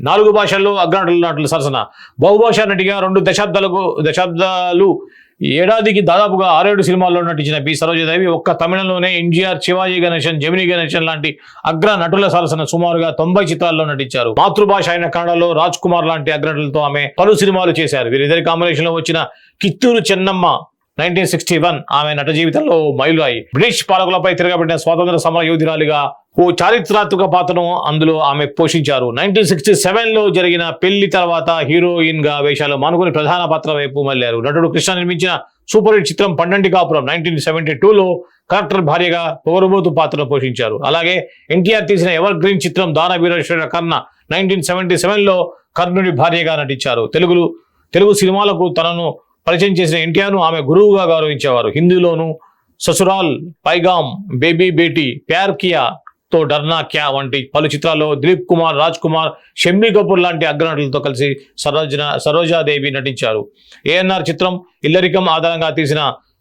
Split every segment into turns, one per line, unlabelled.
నాలుగు భాషల్లో అగ్రనటులు నటులు సరసన. బహుభాషా నటిగా రెండు దశాబ్దాలకు దశాబ్దాలు ఏడాదికి దాదాపుగా ఆరేడు సినిమాల్లో నటించిన బి సరోజదేవి ఒక్క తమిళంలోనే ఎన్టీఆర్ శివాజీ గణేశన్ జమిని గణేశన్ లాంటి అగ్ర నటుల సరసన సుమారుగా తొంభై చిత్రాల్లో నటించారు. మాతృభాష అయిన కన్నడలో రాజ్ కుమార్ లాంటి అగ్రనటులతో ఆమె పలు సినిమాలు చేశారు. వీరిద్దరి కాంబినేషన్లో వచ్చిన Kittur Chennamma nineteen sixty one ఆమె నట జీవితంలో మైలురాయి. బ్రిటిష్ పాలకులపై తిరగబడిన స్వాతంత్ర సమర యోధురాలిగా ఓ చారిత్రాత్మక పాత్రను అందులో ఆమె పోషించారు. నైన్టీన్ సిక్స్టీ సెవెన్లో జరిగిన పెళ్ళి తర్వాత హీరోయిన్గా వేషాలు మానుకుని ప్రధాన పాత్ర వైపు మళ్ళారు. నటుడు కృష్ణ నిర్మించిన సూపర్ హిట్ చిత్రం పన్నెండు కాపురం నైన్టీన్ సెవెంటీ టూలో కలెక్టర్ భార్యగా పొగరుబోతు పాత్రను పోషించారు. అలాగే ఎన్టీఆర్ తీసిన ఎవర్ గ్రీన్ చిత్రం దాన వీరేశ్వర కర్ణ నైన్టీన్ సెవెంటీ సెవెన్లో కర్ణుడి భార్యగా నటించారు. తెలుగులు తెలుగు సినిమాలకు తనను పరిచయం చేసిన ఎన్టీఆర్ను ఆమె గురువుగా గౌరవించేవారు. హిందీలోను ససురాల్ పైగామ్ బేబీ బేటీ ప్యార్ కియా తో డర్నా క్యా వంటి పలు చిత్రాల్లో దిలీప్ కుమార్ రాజ్ కుమార్ షమ్మి కపూర్ లాంటి అగ్రనటులతో కలిసి సరోజన సరోజాదేవి నటించారు. ఏఎన్ఆర్ చిత్రం ఇల్లరికం ఆధారంగా తీసిన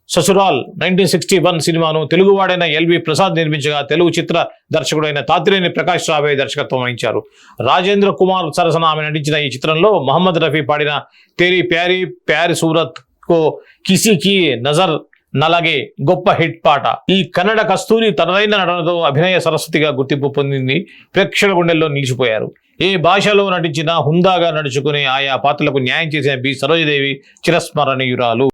ససురాల్ నైన్టీన్ సిక్స్టీ వన్ సినిమాను తెలుగువాడైన ఎల్వి ప్రసాద్ నిర్మించగా తెలుగు చిత్ర దర్శకుడైన తాతిరేని ప్రకాష్ రావే దర్శకత్వం వహించారు. రాజేంద్ర కుమార్ సరసన ఆమె నటించిన ఈ చిత్రంలో మహమ్మద్ రఫీ పాడిన తేరీ ప్యారీ ప్యారి సూరత్ కో కిసికి నజర్ నలగే గొప్ప హిట్ పాట. ఈ కన్నడ కస్తూరి తనదైన నటనతో అభినయ సరస్వతిగా గుర్తింపు పొందింది. ప్రేక్షకుల గుండెల్లో నిలిచిపోయారు. ఏ భాషలో నటించినా హుందాగా నడుచుకునే ఆయా పాత్రలకు న్యాయం చేసిన బి. సరోజదేవి చిరస్మరణీయురాలు.